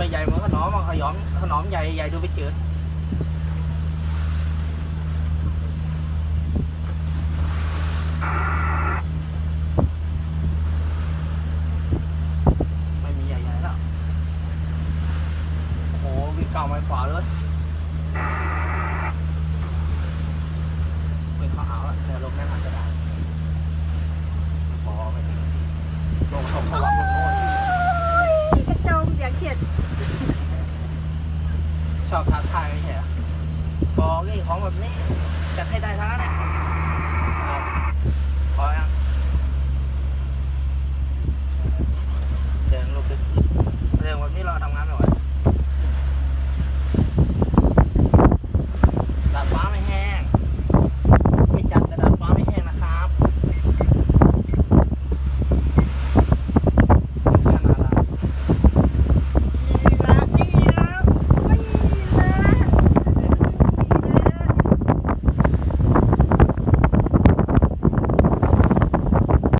ม่ใหญ่เหมือนขนอมขยอมขนอมใหญ่ใหญ่ดูไปจืดไม่มีใหญ่ๆแล้วโอ้โหวิ่งเก่าไม้ขวาเลยไม่เข้าหาแล้วแต่ลงแน่นอนจะได้ไม่พอไม่ถึงลงสองระวัง ชอบท้าทายไม่ใช่หรอบอกนี่ของแบบนี้จัดให้ได้ทั้งนั้น